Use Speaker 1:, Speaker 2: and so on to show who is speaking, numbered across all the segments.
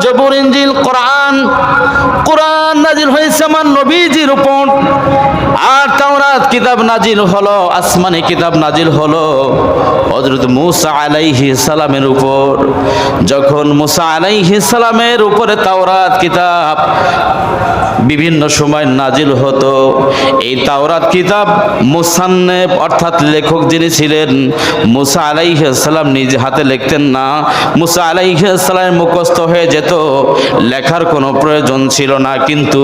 Speaker 1: জবুর ইঞ্জিল কোরআন। কোরআন নাজিল হয়েছে আমার নবীজির উপর। আর তাওরাত কিতাব নাজিল হলো, আসমানি কিতাব নাজিল হলো। হযরত মুসা আলাইহি সালামের উপর, যখন মুসা আলাইহি সালামের উপরে তাওরাত কিতাব বিভিন্ন সময় নাজিল হতো, এই তাওরাত কিতাব মুসান্নেব অর্থাৎ লেখক যিনি ছিলেন, মুসা আলাইসাল্লাম নিজে হাতে লিখতেন না। মুসা আলাইসাল্লামের মুখস্থ হয়ে যেত, লেখার কোনো প্রয়োজন ছিল না। কিন্তু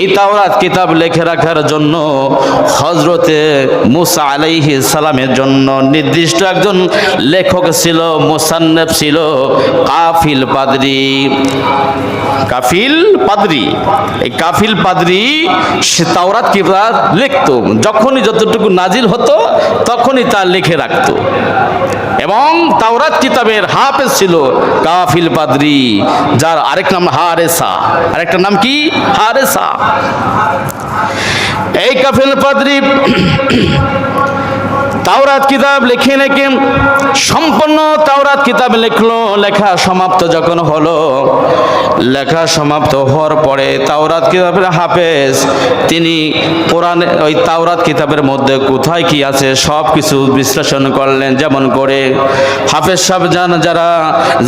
Speaker 1: এই তাওরাত কিতাব লিখে রাখার জন্য হজরতে মুসা আলাইহি সালামের জন্য নির্দিষ্ট একজন লেখক ছিল মুসান্নেব ছিল, কাফিল পাদরি। কাফিল পাদরি। এই কাফিল পাদরি সে তাওরাত কিতাব লিখতো। যখনই যতটুকু নাজিল হতো, তখনই তা লিখে রাখতো। এবং তাওরাত কিতাবের হাফেজ ছিল কাফিল পাদরি যার আরেক নাম হারেসা। আরেকটা নাম কি? হারেসা। এই কাফিল পাদরি তাওরাত কিতাব লিখে লিখে সম্পূর্ণ তাওরাত কিতাব লিখলো, লেখা সমাপ্ত যখন হলো, লেখা সমাপ্ত হওয়ার পরে তাওরাত কিতাবের হাফেজ, তিনি কোরআন ওই তাওরাত কিতাবের মধ্যে কোথায় কি আছে সব কিছু বিশ্লেষণ করলেন। যেমন করে হাফেজ সাহেব যান যারা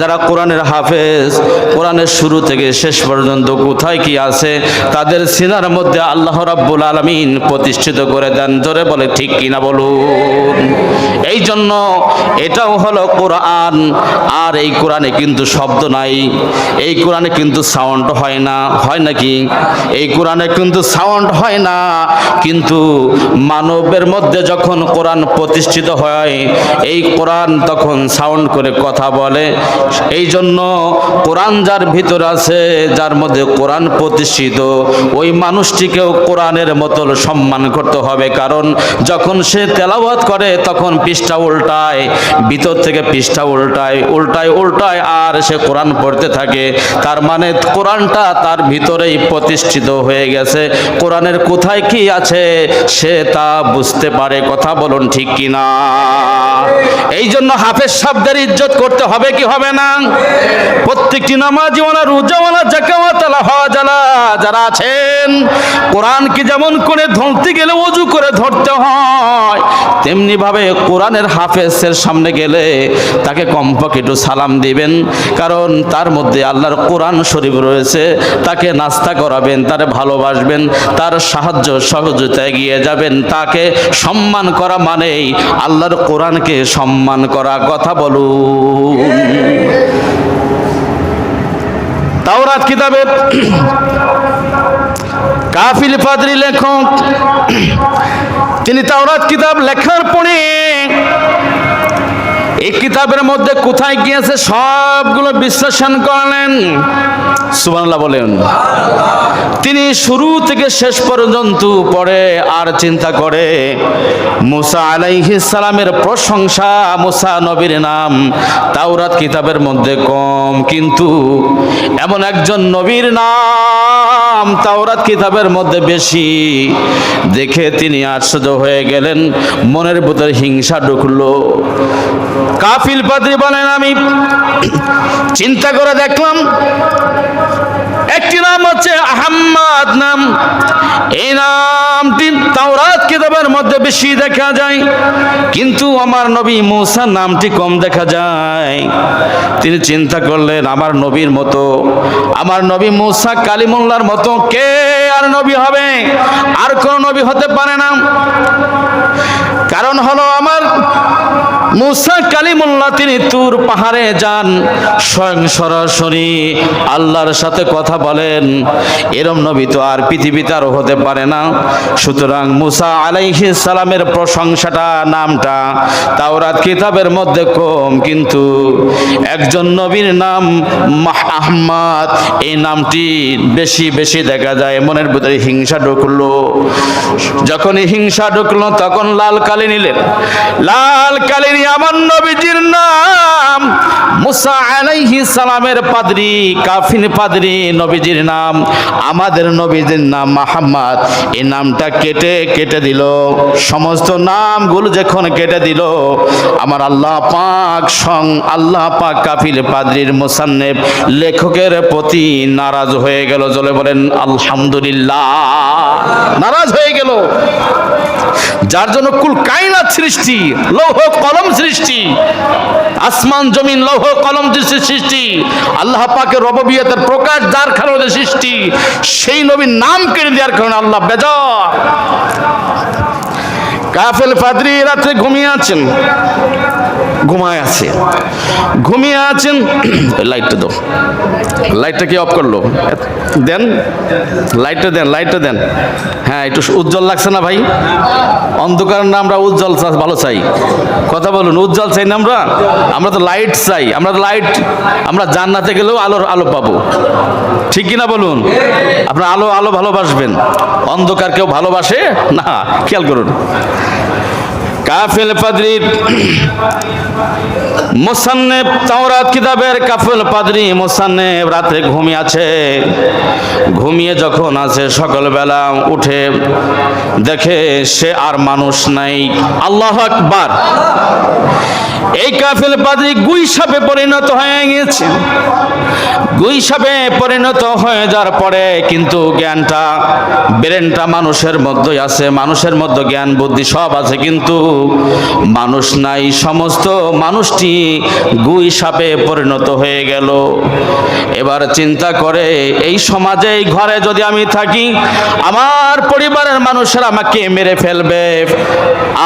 Speaker 1: যারা কোরআনের হাফেজ, কোরআনের শুরু থেকে শেষ পর্যন্ত কোথায় কি আছে, তাদের সিনার মধ্যে আল্লাহ রাব্বুল আলামিন প্রতিষ্ঠিত করে দেন। ধরে বলে, ঠিক কিনা বলুন। এই জন্য এটাও হলো কোরআন। আর এই কোরআনে কিন্তু শব্দ নাই। এই কোরআনে কিন্তু সাউন্ড হয় না। হয় নাকি? এই কোরআনে কিন্তু সাউন্ড হয় না। কিন্তু মানবের মধ্যে যখন কোরআন প্রতিষ্ঠিত হয়, এই কোরআন তখন সাউন্ড করে কথা বলে। এই জন্য কোরআন যার ভিতর আছে, যার মধ্যে কোরআন প্রতিষ্ঠিত, ওই মানুষটিকেও কোরআনের মতো সম্মান করতে হবে। কারণ যখন সে তেলাওয়াত করে, তখন পৃষ্ঠা উল্টায়, ভিতর থেকে পৃষ্ঠা উল্টায় উল্টায় উল্টায় আর সে কোরআন পড়তে থাকে। তার মানে কোরআনটা তার ভিতরেই প্রতিষ্ঠিত হয়ে গেছে। কোরআনের কোথায় কি আছে সে তা বুঝতে পারে। কথা বলুন ঠিক কিনা? এই জন্য হাফেজ শব্দের ইজ্জত করতে হবে কি হবে না? প্রত্যেকটি নামাজিওয়ালা, রোজাওয়ালা, জাকাওয়াতালা হওয়াজালা যারা আছেন, কোরআনকে যেমন করে ধরতে গেলে অজু করে ধরতে হয় তেমনি ভাবে কোরআনের হাফেজের সামনে গেলে তাকে কমপক্ষে একটু সালাম দিবেন, কারণ তার মধ্যে আল্লাহর কোরআন শরীফ রয়েছে, তাকে নাস্তা করাবেন, তারে ভালোবাসবেন, তার সাহায্য সহযোগিতায় গিয়ে যাবেন, তাকে সম্মান করা মানেই আল্লাহর কোরআনকে সম্মান করা। কথা বলুন। তাওরাত কিতাবে কাফিল পাদ্রি লেখক, তিনি তাওরাত কিতাব লেখার পরে এই কিতাবের মধ্যে কোথায় গিয়েছে সবগুলো বিশ্লেষণ করলেন। সুবহানাল্লাহ বলেন। তিনি শুরু থেকে শেষ পর্যন্ত পড়ে আর চিন্তা করে, মুসা আলাইহিস সালামের প্রশংসা, মুসা নবীর নাম তাওরাত কিতাবের মধ্যে কম, কিন্তু এমন একজন নবীর নাম তাওরাত কিতাবের মধ্যে বেশি। দেখে তিনি আশ্চর্য হয়ে গেলেন, মনের ভিতরে হিংসা ঢুকলো। কাফিল পাদ্রী বলেন, আমি চিন্তা করে দেখলাম একটি নাম হচ্ছে আহম্মদ নাম। এই নামটি তাওরাত কিতাবের মধ্যে বেশি দেখা যায়। কিন্তু আমার নবী মুসা নামটি কম দেখা যায়। তিনি চিন্তা করলেন, আমার নবীর মতো, আমার নবী মুসা কালিমুল্লার মতো কে আর নবী হবে? আর কোন নবী হতে পারে না। কারণ হলো আমার মুসা কালিমুল্লাহ, তিনি তুর পাহাড়ে যান। স্বয়ং সরাসরি আল্লাহর সাথে কথা বলেন। এরম নবী তো আর পৃথিবীতে আরও হতে পারে না। সুতরাং মুসা আলাইহি সালামের প্রশংসাটা, নামটা তাওরাত কিতাবের মধ্যে কম, কিন্তু একজন নবীর নাম মাহ আহমাদ, এই নামটি বেশি বেশি দেখা যায়। মনের ভিতরে হিংসা ঢুকলো। যখন হিংসা ঢুকলো, তখন লাল কালি নিলেন। লাল কালি নিয়ে আমার নবীজির নাম মুসা আলাইহি সালামের পাদরি, কাফিন পাদরি নবীজির নাম। আমাদের নবীজির নাম মাহাম্মদ। এই নামটা কেটে কেটে দিল। সমস্ত নামগুলো যখন কেটে দিল, আমার আল্লাহ পাক সং আল্লাহ পাক কাফিল পাদরির মুসান্নেব লেখকের প্রতি নারাজ হয়ে গেল। জলে বলেন, আলহামদুলিল্লাহ। নারাজ হয়ে গেল। যার জন্য কুল কায়নাত সৃষ্টি, লৌহ কলম সৃষ্টি। আসমান, জমিন, লৌহ, কলম সৃষ্টি, আল্লাহ পাকের রববিয়তের প্রকাশ যার কারণে সৃষ্টি, সেই নবীর নাম কেড়ে দেওয়ার কারণে আল্লাহ বেজার। কাফেল ফাদরি রাত্রে ঘুমিয়ে আছেন। ঘুমায় আছে। ঘুমিয়ে আছেন। লাইটটা দাও। লাইটটা কি অফ করল? দেন। লাইটটা দেন লাইটটা দেন। হ্যাঁ একটু উজ্জ্বল লাগছে না ভাই? অন্ধকার না, আমরা উজ্জ্বল ভালো চাই। কথা বলুন, উজ্জ্বল চাই না আমরা? আমরা তো লাইট চাই, আমরা তো লাইট আমরা জান্নাতে গেলেও আলোর আলো পাবো। ঠিক কিনা বলুন? আপনার আলো আলো ভালোবাসবেন। অন্ধকার কেউ ভালোবাসে? না, খেয়াল করুন। কাফেল পাদ্রির মোসান্নেব তাওরাত কিতাবের কাফেল পাদ্রি মোসান্নেব রাতে ঘুমিয়ে আছে। ঘুমিয়ে যখন আছে, সকালবেলা উঠে দেখে সে আর মানুষ নাই। আল্লাহ আকবার। এই কাফেল পাদ্রি গুই সাপে পরিণত হয়ে গেছে গুই সাপে পরিণত হয়ে যাওয়ার পরে কিন্তু জ্ঞানটা, ব্রেনটা মানুষের মধ্যে আছে। মানুষের মধ্যে জ্ঞান, বুদ্ধি সব আছে কিন্তু মানুষ নাই, সমস্ত মানুষটি গুই সাপে পরিণত হয়ে গেল। এবার চিন্তা করে, এই সমাজে এই ঘরে যদি আমি থাকি, আমার পরিবারের মানুষেরা আমাকে মেরে ফেলবে,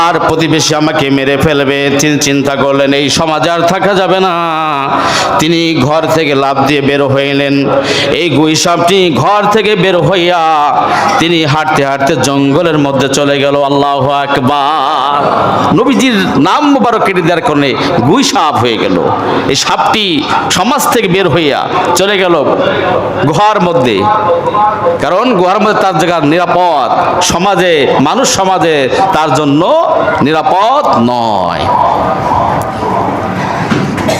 Speaker 1: আর প্রতিবেশী আমাকে মেরে ফেলবে। তিনি চিন্তা করলেন, এই সমাজে আর থাকা যাবে না। তিনি ঘর থেকে লাভ দিয়ে বের হইলেন। এই গুইসাপটি ঘর থেকে বের হইয়া তিনি হাঁটতে হাঁটতে জঙ্গলের মধ্যে চলে গেল। আল্লাহ আকবার। নবীজির নাম মোবারক কেটে দেওয়ার কারণে গুই সাপ হয়ে গেল। এই সাপটি সমাজ থেকে বের হইয়া চলে গেল গুহার মধ্যে। কারণ গুহার মধ্যে তার জায়গা নিরাপদ। সমাজে, মানুষ সমাজে তার জন্য নিরাপদ নয়।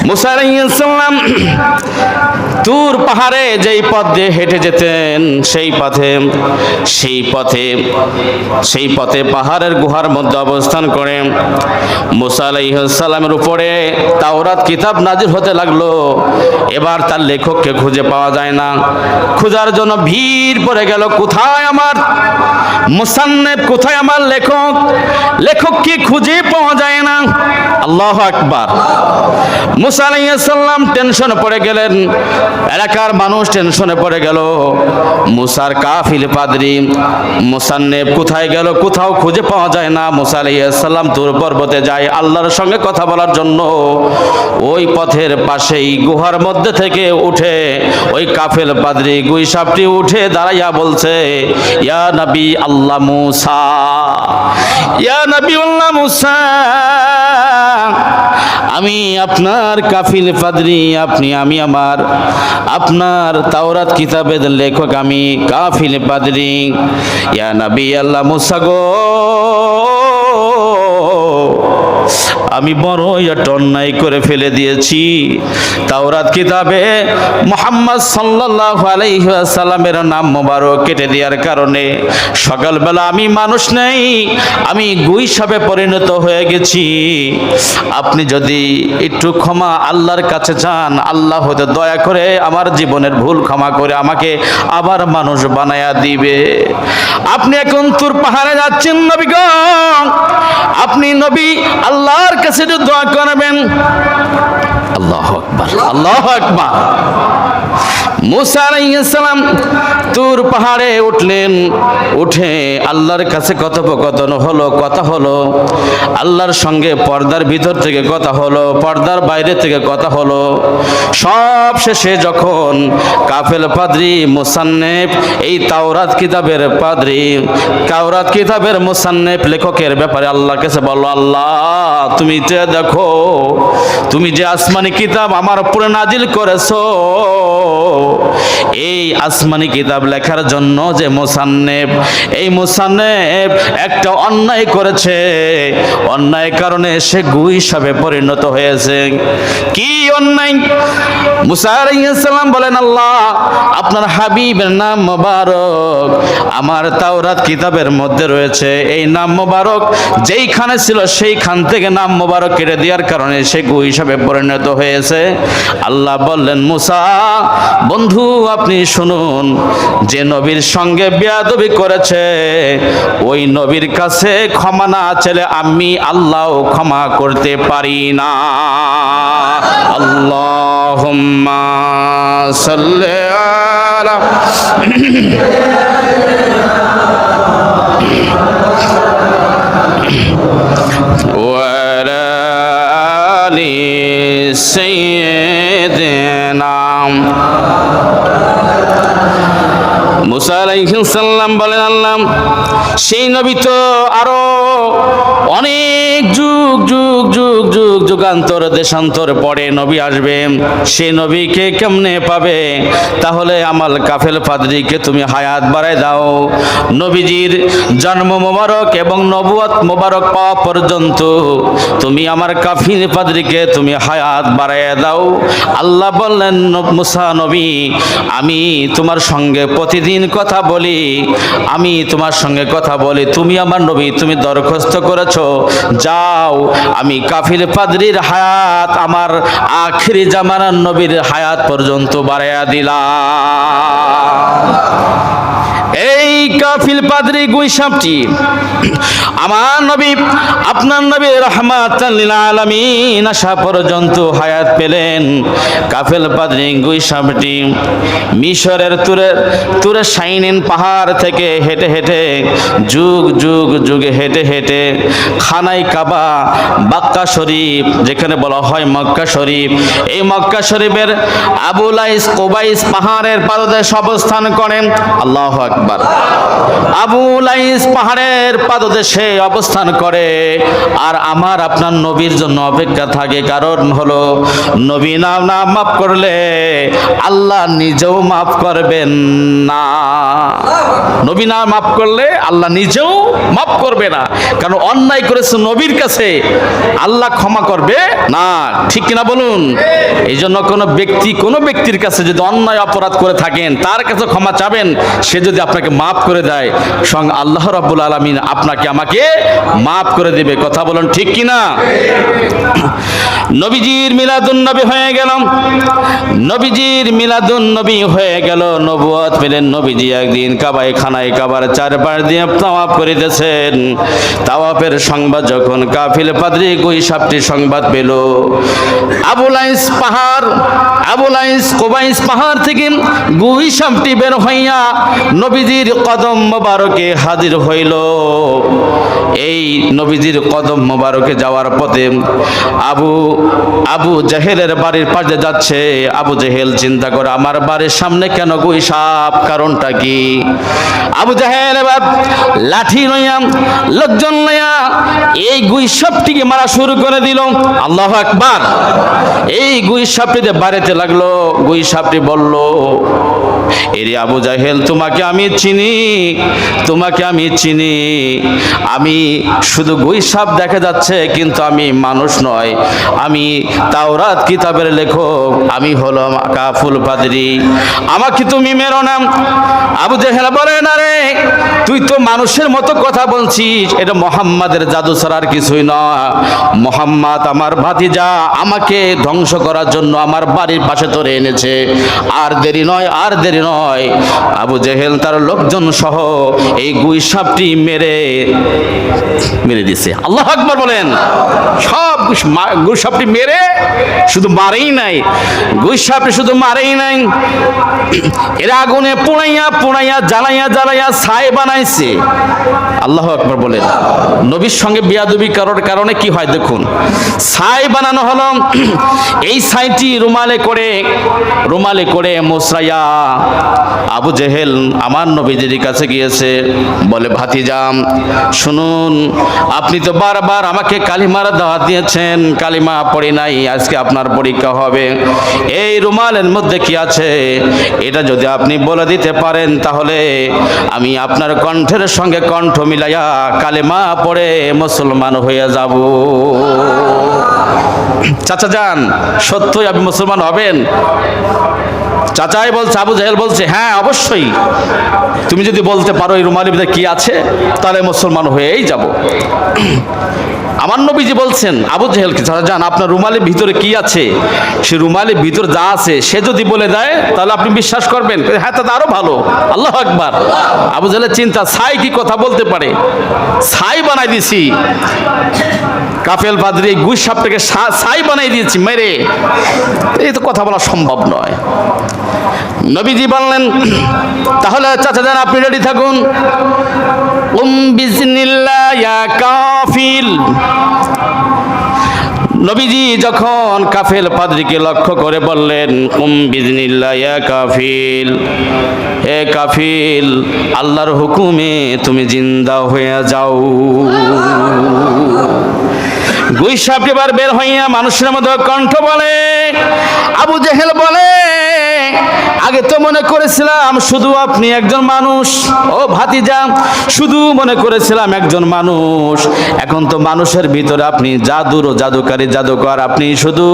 Speaker 1: মুসা তুর পাহাড়ে যেই পথ দিয়ে হেঁটে যেতেন, সেই পথে সেই পথে সেই পথে পাহাড়ের গুহার মধ্যে অবস্থান করে মুসা উপরে তাওরাত কিতাব নাজির হতে লাগল। এবার তার লেখককে খুঁজে পাওয়া যায় না। খোঁজার জন্য ভিড় পড়ে গেল, কোথায় আমার মুসান্নেব? কোথায় আমার লেখক? লেখককে খুঁজে পাওয়া যায় না। আল্লাহ আকবার। মুসা আলাইসাল্লাম টেনশনে পড়ে গেলেন। এলাকার মানুষ টেনশনে পড়ে গেল। মুসার কাফিল পাদরি মুসান্নেব কোথায় গেল, কোথাও খুঁজে পাওয়া যায় না। মুসা আলাইসাল্লাম দূর পর্বতে যায় আল্লাহর সঙ্গে কথা বলার জন্য। ওই পথের পাশেই, গুহার মধ্যে থেকে উঠে ওই কাফেল পাদরি গুইসাপটি উঠে দাঁড়াইয়া বলছে, ইয়া নবী আল্লাহ মুসা, ইয়া নবী আল্লাহ মুসা আমি আপনার কাফিল পাদরি, আপনি, আমি আমার আপনার তাওরাত কিতাবের লেখক, আমি কাফিল পাদরি। ইয়া নবী আল্লাহ মুসা আমি বড় একটা অন্যায় করে ফেলে দিয়েছি। তাওরাত কিতাবে মোহাম্মদ সাল্লাল্লাহু আলাইহি ওয়াসাল্লামের নাম মোবারক কেটে দেওয়ার কারণে সকালবেলা আমি মানুষ নেই, আমি গুই পরিণত হয়ে গেছি। আপনি যদি একটু ক্ষমা আল্লাহর কাছে চান, আল্লাহ হতে দয়া করে আমার জীবনের ভুল ক্ষমা করে আমাকে আবার মানুষ বানায়া দিবে। আপনি এখন তুর পাহাড়ে যাচ্ছেন নবীগ আপনি নবী আল্লাহর কাছে দোয়া করবেন আল্লাহ আকবার আল্লাহ আকবার। মুসা আলাইহিসসালাম তুর পাহাড়ে উঠলেন। উঠে আল্লাহর কাছে কথোপকথন হলো, কথা হলো, আল্লাহর সঙ্গে পর্দার ভিতর থেকে কথা হলো, পর্দার বাইরে থেকে কথা হলো। সব শেষে যখন কাফেল পাদ্রি, মুসান্নেফ, এই তাওরাত কিতাবের পাদ্রি, তাওরাত কিতাবের মুসান্নেফ লেখকের ব্যাপারে আল্লাহর কাছে বলল, আল্লাহ, তুমি যে দেখো, তুমি যে আসমানি কিতাব আমার উপরে নাজিল করেছ oh. এই আসমানি কিতাব লেখার জন্য যে মোসান্নেব, এই মোসান্নেব একটা অন্যায় করেছে। অন্যায় কারণে সে গু হিসাবে পরিণত হয়েছে। কি অন্যায়? মুসা আলাইহিসসালাম বলেন, আল্লাহ, আপনার হাবিবের নাম মোবারক। আমার তাওরাত কিতাবের মধ্যে রয়েছে। এই নাম মোবারক যেইখানে ছিল সেইখান থেকে নাম মোবারক কেটে দেওয়ার কারণে সে গু হিসাবে পরিণত হয়েছে। আল্লাহ বললেন, মুসা, বন্ধু আপনি শুনুন যে নবীর সঙ্গে বেয়াদবি করেছে ওই নবীর কাছে ক্ষমা না চাইলে আমি আল্লাহ ক্ষমা করতে পারি না আল্লাহুম্মা সাল্লি আলা وعلى آل سيدنا বলেন, আল্লাহ, সেই নবী তো আরও অনেক যুগ যুগ যুগ যুগ, যুগান্তর, দেশান্তর পরে নবী আসবে সেই নবীকে কেমনে পাবে? তাহলে আমাল কাফেল পাদ্রিকে তুমি হায়াত বাড়ায় দাও। নবীজির জন্ম মোবারক এবং নবুয়ত মোবারক পাওয়া পর্যন্ত তুমি আমার কাফিল পাদ্রিকে তুমি হায়াত বাড়ায় দাও। আল্লাহ বললেন মুসা নবী, আমি তোমার সঙ্গে প্রতিদিন কথা বলি, আমি তোমার সঙ্গে কথা বলি, তুমি আমার নবী, তুমি দরখাস্ত করেছ, যাও, আমি কাফিল পাদ্রির হায়াত, আমার আখিরি জামানার নবীর হায়াত পর্যন্ত বাড়াইয়া দিলাম। কাফিল পাদ্রি গুইসাপটি আমার নবী, আপনার নবী রহমাত আলামিন আসা পর্যন্ত হায়াত পেলেন। কাফেল পাদ্রি গুইসাপটি মিশরের তুরে তুরে সাইনিন পাহাড় থেকে হেঁটে হেঁটে, যুগ যুগ, যুগে হেঁটে হেঁটে খানাই কাবা, বাক্কা শরীফ, যেখানে বলা হয় মক্কা শরীফ, এই মক্কা শরীফের আবুলাইস কোবাইস পাহাড়ের পাদদেশ অবস্থান করেন। আল্লাহ আকবার। আবুলাইস পাহাড়ের পাদদেশে অবস্থান করে। আর আমার আপনার নবীর জন্য অপেক্ষা থাকে, কারণ হলো, নবী নাম না মাফ করলে আল্লাহ নিজেও মাফ করবেন না। নবী না মাফ করলে আল্লাহ নিজেও মাফ করবে না। কারণ অন্যায় করেছে নবীর কাছে, আল্লাহ ক্ষমা করবে না। ঠিক কিনা বলুন? এই জন্য কোনো ব্যক্তি, কোনো ব্যক্তির কাছে যদি অন্যায় অপরাধ করে থাকেন, তার কাছে ক্ষমা চাবেন, সে যদি আপনাকে মাফ করে দেয়। সঙ্গে আল্লাহ রাব্বুল আলামিন আপনাকে আমাকে মাফ করে দেবে। কথা বলুন ঠিক কিনা? নবীজির মিলাদুন নবী হয়ে গেল নবীজির মিলাদুন নবী হয়ে গেল। নবুয়ত পেলেন নবীজি একদিন কাবাই খানায় কাবার চারপাশ দিয়ে তাওয়াফ করিতেছেন। তাওয়াপের সংবাদ যখন কাফিল পাদ্রি গুই সাপটি সংবাদ পেল। আবুলাইস পাহাড় আবুলাইস কোবাইস পাহাড় থেকে গুই বের হইয়া নবীজির কদম মোবারকে হাজির হইল। এই নবীজির কদম মোবারকে যাওয়ার পথে আবু আবু জেহেলের বাড়ির পাশে যাচ্ছে। আবু জেহেল চিন্তা করে, আমার বাড়ির সামনে কেন গুই সাপ কারণটা কি? আবু জাহেল এবার লাঠি লইয়া, লোকজন লইয়া এই গুই সাপটিকে মারা শুরু করে দিল। আল্লাহ আকবার। এই গুই বাড়িতে লাগল গুই সাপটি বলল এরে আবু জাহেল, তোমাকে আমি চিনি, তোমাকে আমি চিনি। আমি শুধু গুই দেখা যাচ্ছে, কিন্তু আমি মানুষ নয়। আমি তাওরাত কিতাবের লেখক, আমি হলাম কাফুল পাদরি আমাকে তুমি মেরো না। আবু জেহেল বলে, না রে, তুই তো মানুষের মতো কথা বলছিস। এটা মোহাম্মদের জাদু ছাড়া আর কিছুই না। মোহাম্মদ আমার ভাতিজা, আমাকে ধ্বংস করার জন্য আমার বাড়ির পাশে ধরে এনেছে। আর দেরি নয়, আর দেরি নয়। আবু জেহেল তার লোকজন সহ এই গুই সাপটি মেরে মেরে দিছে। আল্লাহ আকবর বলেন, সব গুই সাপটি মেরে শুধু মারেই নাই, গুই সাপটি শুধু মারেই নাই। এরা আগুনে পুড়াইয়া পুড়াইয়া জ্বালাইয়া জ্বালাইয়া ছাই বানাইছে। আল্লাহ আকবর বলেন, নবীর সঙ্গে বিয়াদবি করার কারণে কি হয় দেখুন। ছাই বানানো হলো, এই ছাইটি রুমালে করে রুমালে করে মোসরাইয়া আবু জেহেল আমার নবীজির কাছে গিয়েছে, বলে, ভাতিজাম, শুনুন, আপনি তো বারবার আমাকে কালিমার দাওয়াত দিয়েছেন, কালিমা পড়ি নাই, আজকে আপনার পরীক্ষা হবে। এই রুমালের মধ্যে কি আছে? এটা যদি আপনি বলে দিতে পারেন, তাহলে আমি আপনার কণ্ঠের সঙ্গে কণ্ঠ মিলাইয়া কালিমা পড়ে মুসলমান হয়ে যাব। চাচা যান, সত্যই আপনি মুসলমান হবেন? চাচাই বলছে, আবু জাহেল বলছে হ্যাঁ অবশ্যই। তুমি যদি বলতে পারো এই রুমালের ভিতরে কি আছে, তাহলে মুসলমান হয়েই যাব। আমার নবীজি বলছেন, আবু জাহেলকে যান আপনার রুমালের ভিতরে কি আছে? সে রুমালের ভিতরে যা আছে, সে যদি বলে দেয়, তাহলে আপনি বিশ্বাস করবেন। হ্যাঁ তাতে আরও ভালো। আল্লাহ আকবার। আবু জাহেলের চিন্তা, ছাই কি কথা বলতে পারে? ছাই বানাই দিছি। কাফেল বাদরি গুই সাপটাকে ছাই বানাই দিয়েছি, মেরে। এই তো কথা বলা সম্ভব নয়। নবীজি বললেন, তাহলে চাচা যান আপনি রেডি থাকুন। কাফিল। নবীজি যখন কাফেল পাদ্রিকে লক্ষ্য করে বললেন, উম বিজনিল্লাহ ইয়া কাফিল। হে কাফিল, আল্লাহর হুকুমে তুমি জিন্দা হয়ে যাও। গুই সাপ এবার বের হইয়া মানুষের মধ্যে কণ্ঠ বলে, আবু জেহেল বলে আগে তো মনে করেছিলাম শুধু আপনি একজন মানুষ। ও ভাতিজা, শুধু মনে করেছিলাম একজন মানুষ। এখন তো মানুষের ভিতরে আপনি জাদুর ও জাদুকারী জাদুকর। আপনি শুধু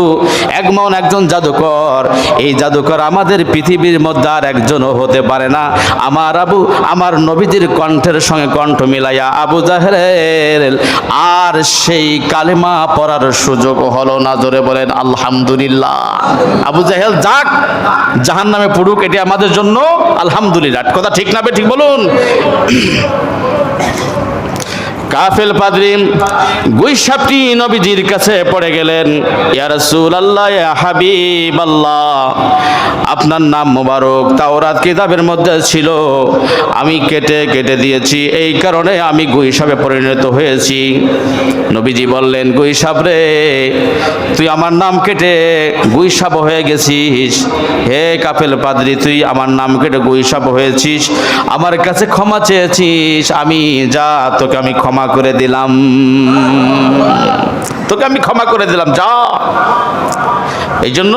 Speaker 1: একমন একজন জাদুকর। এই জাদুকর আমাদের পৃথিবীর মধ্যে আর একজনও হতে পারে না। আমার আবু, আমার নবীজির কণ্ঠের সঙ্গে কণ্ঠ মিলাইয়া আবু জাহের আর সেই কালেমা পড়ার সুযোগ হলো না। জোরে বলেন, আলহামদুলিল্লাহ। আবু জাহেল যাক জাহান নামে পড়ুক এটি আমাদের জন্য আলহামদুলিল্লাহ। কথা ঠিক না বে ঠিক বলুন। কাফেল পাদ্রি গুই সাপটি নবীজির কাছে পড়ে গেলেন, ইয়া রাসূলুল্লাহ, ইয়া হাবিবাল্লাহ, আপনার নাম মোবারক, তাওরাত কিতাবের মধ্যে ছিল, আমি কেটে কেটে দিয়েছি, এই কারণে আমি গুই সাপে পরিণত হয়েছি। নবীজি বললেন গুই সাপ রে, তুই আমার নাম কেটে গুই সাপ হয়ে গেছিস। হে কাফেল পাদ্রি, তুই আমার নাম কেটে গুই সাপ হয়েছিস। আমার কাছে ক্ষমা চেয়েছিস, আমি যা তোকে আমি ক্ষমা করে দিলাম। তোকে আমি ক্ষমা করে দিলাম, যা। এই জন্য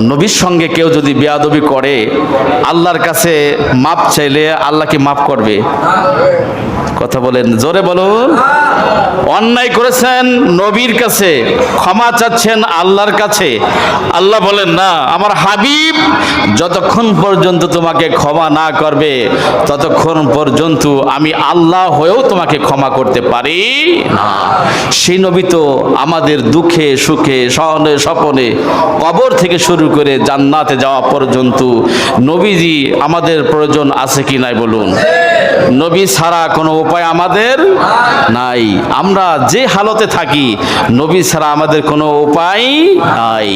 Speaker 1: নবীর সঙ্গে কেউ যদি বেয়াদবি করে, আল্লাহর কাছে মাপ চাইলে আল্লাহকে মাফ করবে? কথা বলেন, জোরে বলুন। অন্যায় করেছেন নবীর কাছে, ক্ষমা চাচ্ছেন আল্লাহর কাছে। আল্লাহ বলেন, না, আমার হাবিব যতক্ষণ পর্যন্ত তোমাকে ক্ষমা না করবে, ততক্ষণ পর্যন্ত আমি আল্লাহ হয়েও তোমাকে ক্ষমা করতে পারি না। সেই নবী তো আমাদের দুঃখে, সুখে, সহনে, স্বপনে কবর থেকে শুরু করে জান্নাতে যাওয়া পর্যন্ত নবীজি আমাদের প্রয়োজন আছে কি নাই বলুন। নবী ছাড়া কোনো উপায় আমাদের নাই। আমরা যে হালতে থাকি নবী ছাড়া আমাদের কোনো উপায় নাই।